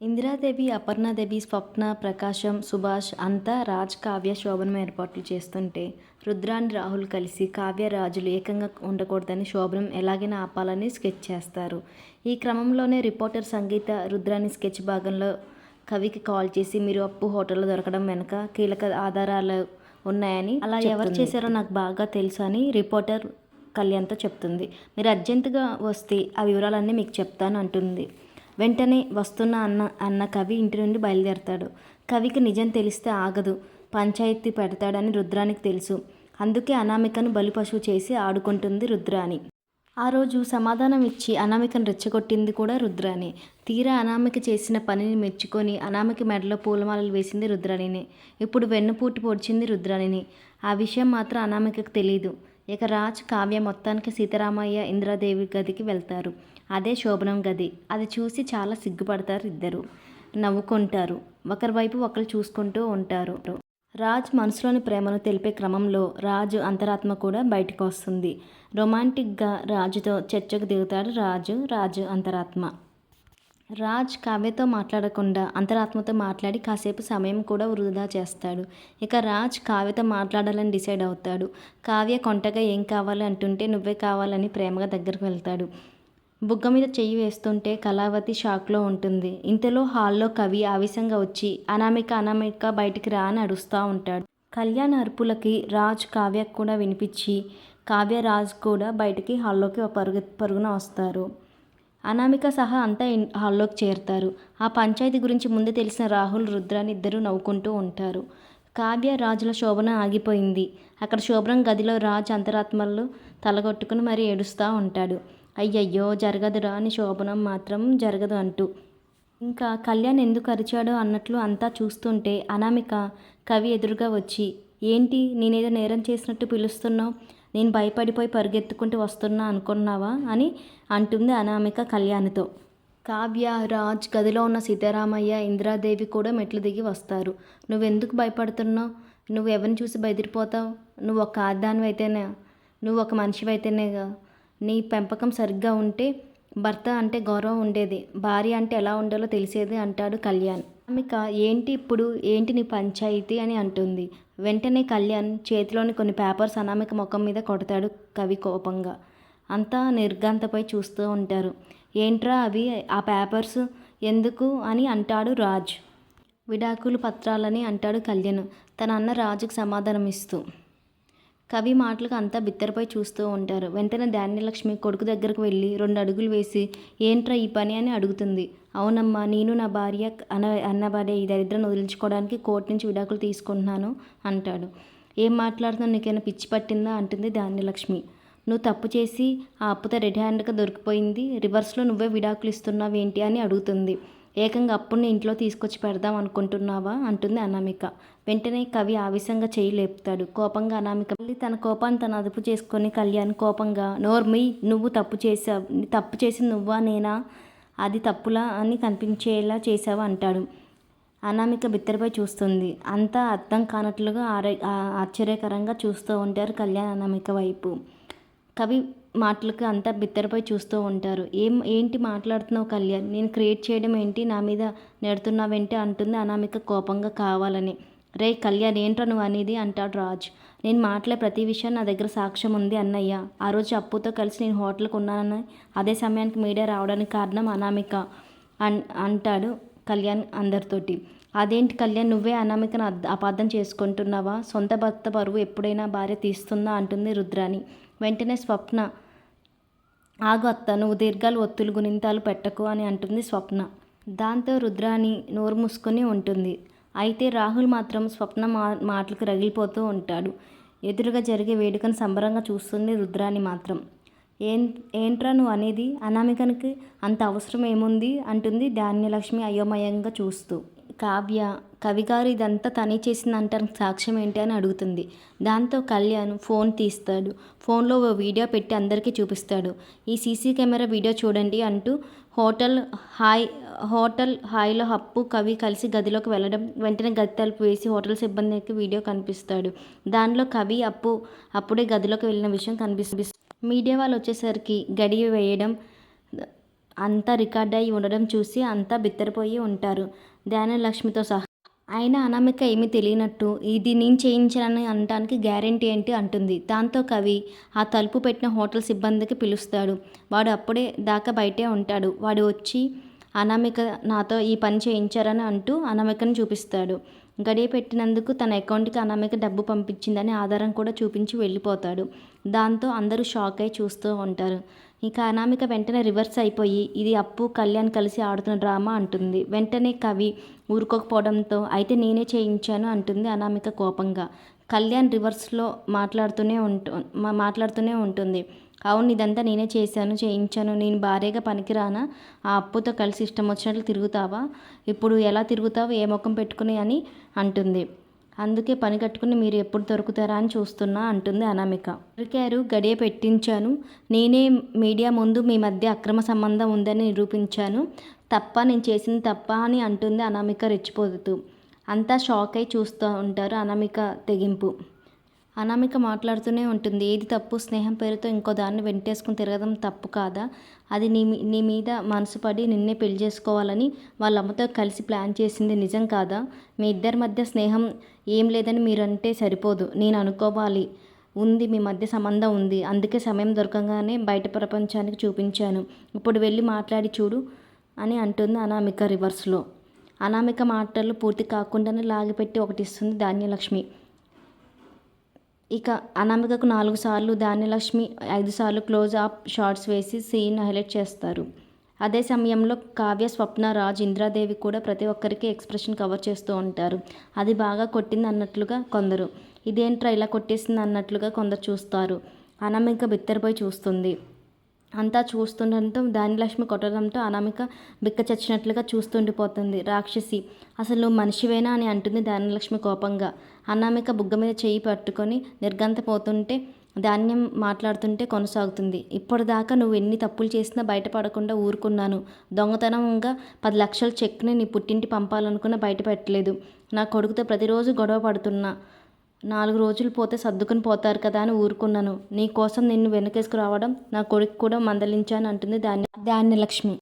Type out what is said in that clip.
ఇందిరాదేవి అపర్ణాదేవి స్వప్న ప్రకాశం సుభాష్ అంతా రాజ్ కావ్య శోభనం ఏర్పాట్లు చేస్తుంటే రుద్రాని రాహుల్ కలిసి కావ్య రాజులు ఏకంగా ఉండకూడదని శోభనం ఎలాగైనా ఆపాలని స్కెచ్ చేస్తారు. ఈ క్రమంలోనే రిపోర్టర్ సంగీత రుద్రాని స్కెచ్ భాగంలో కవికి కాల్ చేసి మీరు అప్పు హోటల్లో దొరకడం వెనుక కీలక ఆధారాలు ఉన్నాయని అలా ఎవరు చేశారో నాకు బాగా తెలుసు అని రిపోర్టర్ కళ్యాణ్తో చెప్తుంది. మీరు అర్జెంటుగా వస్తే ఆ వివరాలన్నీ మీకు చెప్తాను అంటుంది. వెంటనే వస్తున్న అన్న అన్న కవి ఇంటి నుండి బయలుదేరతాడు. కవికి నిజం తెలిస్తే ఆగదు. పంచాయతీ పెడతాడని రుద్రానికి తెలుసు. అందుకే అనామికను బలిపశువు చేసి ఆడుకుంటుంది రుద్రాని. ఆ రోజు సమాధానం ఇచ్చి అనామికను రెచ్చగొట్టింది కూడా రుద్రాని. తీరా అనామిక చేసిన పనిని మెచ్చుకొని అనామిక మెడలో పూలమాలలు వేసింది రుద్రాణిని ఇప్పుడు వెన్నుపూటి పొడిచింది రుద్రాణిని ఆ విషయం మాత్రం అనామికకు తెలియదు ఇక రాజ్ కావ్య మొత్తానికి సీతారామయ్య ఇంద్రాదేవి గదికి వెళ్తారు. అదే శోభనం గది. అది చూసి చాలా సిగ్గుపడతారు ఇద్దరు. నవ్వుకుంటారు. ఒకరి వైపు ఒకరు చూసుకుంటూ ఉంటారు. రాజ్ మనసులోని ప్రేమను తెలిపే క్రమంలో రాజు అంతరాత్మ కూడా బయటకు వస్తుంది. రొమాంటిక్గా రాజుతో చర్చకు దిగుతాడు రాజు. రాజు అంతరాత్మ. రాజ్ కావ్యతో మాట్లాడకుండా అంతరాత్మతో మాట్లాడి కాసేపు సమయం కూడా వృధా చేస్తాడు. ఇక రాజ్ కావ్యతో మాట్లాడాలని డిసైడ్ అవుతాడు. కావ్య కొంటగా ఏం కావాలి అంటుంటే నువ్వే కావాలని ప్రేమగా దగ్గరకు వెళ్తాడు. బుగ్గ మీద చెయ్యి వేస్తుంటే కళావతి షాక్లో ఉంటుంది. ఇంతలో హాల్లో కవి ఆవేశంగా వచ్చి అనామిక అనామిక బయటికి రా అని అడుస్తూ ఉంటాడు. కళ్యాణ్ అరుపులకి రాజ్ కావ్యకు కూడా వినిపించి కావ్య రాజ్ కూడా బయటికి హాల్లోకి పరుగు పరుగున వస్తారు. అనామిక సహా అంతా హాల్లోకి చేరుతారు. ఆ పంచాయతీ గురించి ముందే తెలిసిన రాహుల్ రుద్రాని ఇద్దరు నవ్వుకుంటూ ఉంటారు. కావ్య రాజుల శోభన ఆగిపోయింది. అక్కడ శోభనం గదిలో రాజు అంతరాత్మలు తలగొట్టుకుని మరీ ఏడుస్తూ ఉంటాడు. అయ్యయ్యో జరగదురా అని శోభనం మాత్రం జరగదు అంటూ. ఇంకా కళ్యాణ్ ఎందుకు అరిచాడో అన్నట్లు అంతా చూస్తుంటే అనామిక కవి ఎదురుగా వచ్చి ఏంటి నేనేదో నేరం చేసినట్టు పిలుస్తున్నావు? నేను భయపడిపోయి పరిగెత్తుకుంటూ వస్తున్నా అనుకున్నావా? అని అంటుంది అనామిక కళ్యాణితో. కావ్య రాజ్ గదిలో ఉన్న సీతారామయ్య ఇందిరాదేవి కూడా మెట్లు దిగి వస్తారు. నువ్వెందుకు భయపడుతున్నావు? నువ్వు ఎవరిని చూసి బెదిరిపోతావు? నువ్వు ఒక ఆదానివి అయితేనే నువ్వు ఒక మనిషివైతేనేగా? నీ పెంపకం సరిగ్గా ఉంటే భర్త అంటే గౌరవం ఉండేది. భార్య అంటే ఎలా ఉండాలో తెలిసేది అంటాడు కళ్యాణ్. అమిక ఏంటి ఇప్పుడు? ఏంటి నీ పంచాయితీ? అని అంటుంది. వెంటనే కళ్యాణ్ చేతిలోని కొన్ని పేపర్స్ అనామిక ముఖం మీద కొడతాడు కవి కోపంగా. అంతా నిర్గాంతపై చూస్తూ ఉంటారు. ఏంట్రా అవి? ఆ పేపర్స్ ఎందుకు? అని అంటాడు రాజ్. విడాకులు పత్రాలని అంటాడు కళ్యాణ్. తన అన్న రాజుకు సమాధానం ఇస్తూ కవి మాటలకు అంతా బిత్తరపై చూస్తూ ఉంటారు. వెంటనే ధాన్యలక్ష్మి కొడుకు దగ్గరకు వెళ్ళి రెండు అడుగులు వేసి ఏంట్రా ఈ పని? అని అడుగుతుంది. అవునమ్మా నేను నా భార్య అన్న అన్నబడే ఈ దరిద్రాన్ని వదిలించుకోవడానికి కోర్టు నుంచి విడాకులు తీసుకుంటున్నాను అంటాడు. ఏం మాట్లాడుతున్నావు? నీకైనా పిచ్చి పట్టిందా? అంటుంది ధాన్యలక్ష్మి. నువ్వు తప్పు చేసి ఆ అప్పుతో రెడ్ హ్యాండ్గా దొరికిపోయింది. రివర్స్లో నువ్వే విడాకులు ఇస్తున్నావు ఏంటి అని అడుగుతుంది. ఏకంగా అప్పుని ఇంట్లో తీసుకొచ్చి పెడదాం అనుకుంటున్నావా? అంటుంది అనామిక. వెంటనే కవి ఆవేశంగా చేయి లేపుతాడు. కోపంగా అనామిక మళ్ళీ తన కోపాన్ని తను అదుపు చేసుకొని కళ్యాణ్ కోపంగా నోర్మి నువ్వు తప్పు చేసావు తప్పు చేసి నువ్వా నేనా? అది తప్పులా అని కనిపించేలా చేసావు అంటాడు. అనామిక బిత్తరపై చూస్తుంది. అంతా అర్థం కానట్లుగా ఆశ్చర్యకరంగా చూస్తూ ఉంటారు కళ్యాణ్ అనామిక వైపు. కవి మాటలకు అంతా బిత్తరపై చూస్తూ ఉంటారు. ఏం ఏంటి మాట్లాడుతున్నావు కళ్యాణ్? నేను క్రియేట్ చేయడం ఏంటి? నా మీద నెడుతున్నావేంటి? అంటుంది అనామిక కోపంగా కావాలని. రే కళ్యాణ్ ఏంట్రా నువ్వు అనేది? అంటాడు రాజ్. నేను మాట్లాడే ప్రతి విషయం నా దగ్గర సాక్ష్యం ఉంది అన్నయ్య. ఆ రోజు అప్పుతో కలిసి నేను హోటల్కి ఉన్నానని అదే సమయానికి మీడియా రావడానికి కారణం అనామిక అన్ అంటాడు కళ్యాణ్ అందరితోటి. అదేంటి కళ్యాణ్ నువ్వే అనామికను అపార్థం చేసుకుంటున్నావా? సొంత భర్త పరువు ఎప్పుడైనా భార్య తీస్తుందా? అంటుంది రుద్రాని వెంటనే స్వప్న ఆగు అత్త నువ్వు దీర్ఘాలు ఒత్తులు గుణింతాలు పెట్టకు అని అంటుంది స్వప్న. దాంతో రుద్రాని నోరు మూసుకొని ఉంటుంది. అయితే రాహుల్ మాత్రం స్వప్న మా మాటలకు రగిలిపోతూ ఉంటాడు. ఎదురుగా జరిగే వేడుకను సంబరంగా చూస్తుంది రుద్రాని మాత్రం. ఏం ఏంట్రా నువ్వు అనేది? అనామికనికి అంత అవసరం ఏముంది? అంటుంది ధాన్యలక్ష్మి అయోమయంగా చూస్తూ. కావ్య కవిగారు ఇదంతా తనే చేసిందంటానికి సాక్ష్యం ఏంటి అని అడుగుతుంది. దాంతో కళ్యాణ్ ఫోన్ తీస్తాడు. ఫోన్లో ఓ వీడియో పెట్టి అందరికీ చూపిస్తాడు. ఈ సీసీ కెమెరా వీడియో చూడండి అంటూ హోటల్ హాయ్ హోటల్ హాయ్లో హప్పు కవి కలిసి గదిలోకి వెళ్ళడం వెంటనే గది తలుపు వేసి హోటల్ సిబ్బందికి వీడియో కనిపిస్తాడు. దానిలో కవి అప్పు అప్పుడే గదిలోకి వెళ్ళిన విషయం కనిపిస్తుంది. మీడియా వాళ్ళు వచ్చేసరికి గడియ వేయడం అంతా రికార్డ్ అయి ఉండడం చూసి అంతా బిత్తరపోయి ఉంటారు. ధ్యానలక్ష్మితో సహా. ఆయన అనామిక ఏమీ తెలియనట్టు ఇది నేను చేయించానని అనడానికి గ్యారెంటీ ఏంటి అంటుంది. దాంతో కవి ఆ తలుపు పెట్టిన హోటల్ సిబ్బందికి పిలుస్తాడు. వాడు అప్పుడే దాకా బయటే ఉంటాడు. వాడు వచ్చి అనామిక నాతో ఈ పని చేయించారని అంటూ అనామికను చూపిస్తాడు. గడియ పెట్టినందుకు తన అకౌంట్కి అనామిక డబ్బు పంపించిందని ఆధారం కూడా చూపించి వెళ్ళిపోతాడు. దాంతో అందరూ షాక్ అయి చూస్తూ ఉంటారు. ఇక అనామిక వెంటనే రివర్స్ అయిపోయి ఇది అప్పు కళ్యాణ్ కలిసి ఆడుతున్న డ్రామా అంటుంది. వెంటనే కవి ఊరుకోకపోవడంతో అయితే నేనే చేయించాను అంటుంది అనామిక కోపంగా. కళ్యాణ్ రివర్స్లో మాట్లాడుతూనే ఉంటు మా- మాట్లాడుతూనే ఉంటుంది. అవును ఇదంతా నేనే చేశాను చేయించాను నేను భార్యగా పనికిరానా? ఆ అప్పుతో కలిసి ఇష్టం వచ్చినట్లు తిరుగుతావా? ఇప్పుడు ఎలా తిరుగుతావు? ఏ ముఖం పెట్టుకుని అని అంటుంది. అందుకే పని కట్టుకుని మీరు ఎప్పుడు దొరుకుతారా అని చూస్తున్నా అంటుంది అనామిక. దొరికారు గడియ పెట్టించాను. నేనే మీడియా ముందు మీ మధ్య అక్రమ సంబంధం ఉందని నిరూపించాను. తప్ప నేను చేసింది తప్ప అని అంటుంది అనామిక రెచ్చిపోతూ. అంతా షాక్ అయి చూస్తూ ఉంటారు అనామిక తెగింపు. అనామిక మాట్లాడుతూనే ఉంటుంది ఏది తప్పు? స్నేహం పేరుతో ఇంకో దాన్ని వెంటేసుకుని తిరగడం తప్పు కాదా? అది నీ మీ- నీ మీద మనసు పడి నిన్నే పెళ్ళి చేసుకోవాలని వాళ్ళ అమ్మతో కలిసి ప్లాన్ చేసింది నిజం కాదా? మీ ఇద్దరి మధ్య స్నేహం ఏం లేదని మీరంటే సరిపోదు. నేను అనుకోవాలి. ఉంది మీ మధ్య సంబంధం ఉంది. అందుకే సమయం దొరకగానే బయట ప్రపంచానికి చూపించాను. ఇప్పుడు వెళ్ళి మాట్లాడి చూడు అని అంటుంది అనామిక రివర్స్లో. అనామిక మాటలు పూర్తి కాకుండానే లాగిపెట్టి ఒకటి ఇస్తుంది ధాన్యలక్ష్మి. ఇక అనామికకు నాలుగు సార్లు ధాన్యలక్ష్మి ఐదు సార్లు క్లోజ్ అప్ షార్ట్స్ వేసి సీన్ హైలైట్ చేస్తారు. అదే సమయంలో కావ్య స్వప్న రాజ్ ఇంద్రాదేవి కూడా ప్రతి ఒక్కరికి ఎక్స్ప్రెషన్ కవర్ చేస్తూ ఉంటారు. అది బాగా కొట్టింది అన్నట్లుగా కొందరు. ఇదేంట్రా ఇలా కొట్టేసింది అన్నట్లుగా కొందరు చూస్తారు. అనామిక బిత్తరపోయి చూస్తుంది. అంతా చూస్తుండటంతో ధాన్యలక్ష్మి కొట్టడంతో అనామిక బిక్క చచ్చినట్లుగా చూస్తుండిపోతుంది రాక్షసి. అసలు మనిషివేనా అని అంటుంది ధాన్యలక్ష్మి కోపంగా. అనామిక బుగ్గ మీద చేయి పట్టుకొని నిర్గంతపోతుంటే ధాన్యం మాట్లాడుతుంటే కొనసాగుతుంది. ఇప్పటిదాకా నువ్వు ఎన్ని తప్పులు చేసినా బయటపడకుండా ఊరుకున్నాను. దొంగతనంగా పది లక్షల చెక్ని నీ పుట్టింటి పంపాలనుకున్న బయట పెట్టలేదు నా కొడుకుతో ప్రతిరోజు గొడవ పడుతున్నా. నాలుగు రోజులు పోతే సర్దుకుని పోతారు కదా అని ఊరుకున్నాను. నీ కోసం నిన్ను వెనకేసుకు రావడం నా కొడుకు కూడా మందలించాను అంటుంది ధాన్య ధాన్యలక్ష్మి.